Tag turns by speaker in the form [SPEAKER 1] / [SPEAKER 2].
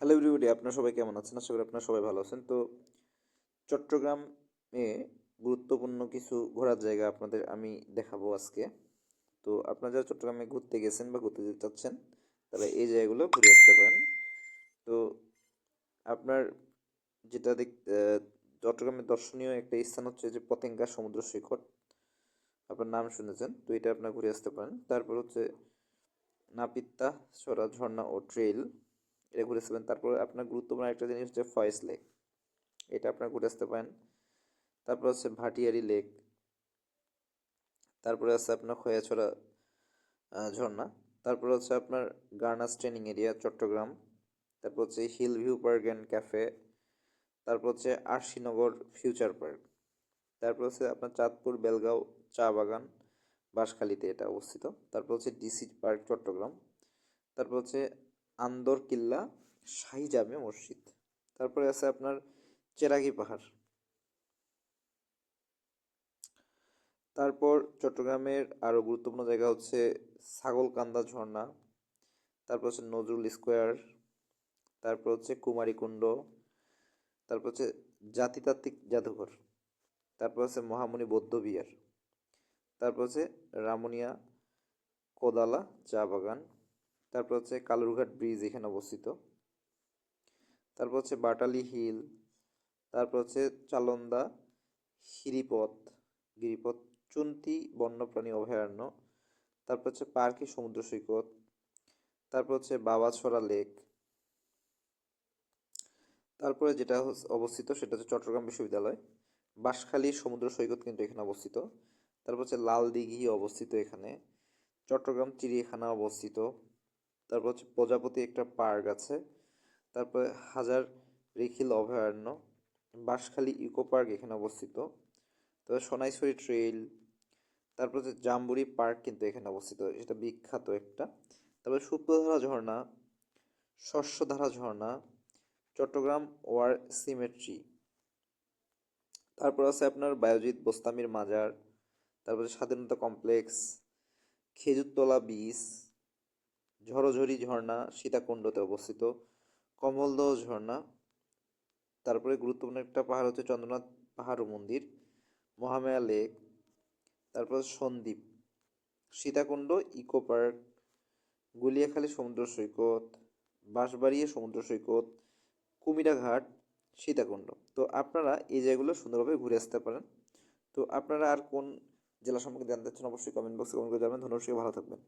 [SPEAKER 1] Hello everybody আপনারা সবাই কেমন আছেন? আশা করি আপনারা সবাই ভালো আছেন। তো চট্টগ্রামে গুরুত্বপূর্ণ কিছু ঘোরার জায়গা আপনাদের আমি দেখাবো আজকে। তো আপনারা যারা চট্টগ্রামে ঘুরতে গেছেন বা ঘুরতে যেতে চাচ্ছেন, তারা এই জায়গাগুলো ঘুরে আসতে পারেন। তো আপনার যেটা দেখ চট্টগ্রামের দর্শনীয় একটা স্থান হচ্ছে যে পতেঙ্গা সমুদ্র সৈকত আপনার নাম শুনেছেন, তো এটা আপনার ঘুরে আসতে পারেন। তারপর হচ্ছে নাপিত্তা সরা, ঝর্ণা ও ট্রেল এটা ঘুরে আসতে পারেন। তারপর আপনার গুরুত্বপূর্ণ একটা জিনিস হচ্ছে ফয়েস লেক। এটা আপনার ঘুরে আসতে পারেন। তারপর হচ্ছে ভাটিয়ারি লেক। তারপরে আছে আপনার খয়াছড়া ঝর্ণা। তারপর হচ্ছে আপনার গার্নাস ট্রেনিং এরিয়া, চট্টগ্রাম। তারপর হচ্ছে hill view park and cafe. তারপর হচ্ছে আরশিনগর ফিউচার পার্ক। তারপর হচ্ছে আপনার চাঁদপুর, বেলগাঁও, চা বাগান, বাঁশখালীতে এটা অবস্থিত। তারপর হচ্ছে ডিসি পার্ক, চট্টগ্রাম। তারপর হচ্ছে আন্দর কিল্লা শাহি জামে মসজিদ। তারপরে আছে আপনার চেরাগি পাহাড়। তারপর চট্টগ্রামের আরও গুরুত্বপূর্ণ জায়গা হচ্ছে ছাগলকান্দা ঝর্ণা। তারপর হচ্ছে নজরুল স্কোয়ার। তারপর হচ্ছে কুমারীকুণ্ড তারপর হচ্ছে জাতিতাত্ত্বিক জাদুঘর। তারপর আছে মহামণি বৌদ্ধ বিহার। তারপর হচ্ছে রামনিয়া কোদালা চা বাগান। তারপর হচ্ছে কালুরঘাট ব্রিজ এখানে অবস্থিত। তারপর হচ্ছে বাটালি হিল, তারপর হচ্ছে চালন্দা, হিরিপথ, গিরিপথ, চুন্তি, বন্যপ্রাণী অভয়ারণ্য, তারপর হচ্ছে পার্কি সমুদ্র সৈকত, তারপর হচ্ছে বাবাছড়া লেক। তারপরে যেটা অবস্থিত সেটা হচ্ছে চট্টগ্রাম বিশ্ববিদ্যালয়। বাঁশখালী সমুদ্র সৈকত কিন্তু এখানে অবস্থিত। তারপর হচ্ছে লাল দিঘি অবস্থিত এখানে। চট্টগ্রাম চিড়িয়াখানা অবস্থিত। তারপর হচ্ছে প্রজাপতি একটা পার্ক আছে। তারপরে হাজার রেখিল অভয়ারণ্য, বাঁশখালী ইকো পার্ক এখানে অবস্থিত। তারপর সোনাইছড়ি ট্রেইল, তারপর হচ্ছে জাম্বুরি পার্ক কিন্তু এখানে অবস্থিত এটা বিখ্যাত একটা। তারপরে সুপ্রধারা ঝর্ণা, শস্যধারা ঝর্ণা, চট্টগ্রাম ওয়ার সিমেট্রি। তারপর আছে আপনার বায়োজিৎ বোস্তামির মাজার, তারপরে স্বাধীনতা কমপ্লেক্স, খেজুরতলা বীচ ঝড়ঝড়ি ঝর্ণা সীতাকুণ্ডতে অবস্থিত। কমলদহ ঝর্ণা। তারপরে গুরুত্বপূর্ণ একটা পাহাড় হচ্ছে চন্দ্রনাথ পাহাড় মন্দির, মহামায়া লেক। তারপর সন্দ্বীপ। সীতাকুণ্ড, ইকো পার্ক, গুলিয়াখালী সমুদ্র সৈকত, বাঁশবাড়িয়া সমুদ্র সৈকত কুমিরাঘাট সীতাকুণ্ড। তো আপনারা এই জায়গাগুলো সুন্দরভাবে ঘুরে আসতে পারেন। তো আপনারা আর কোন জেলা সম্পর্কে জানতে চান অবশ্যই কমেন্ট বক্সে কমেন্ট করে জানাবেন। ধন্যবাদ ভালো থাকবেন।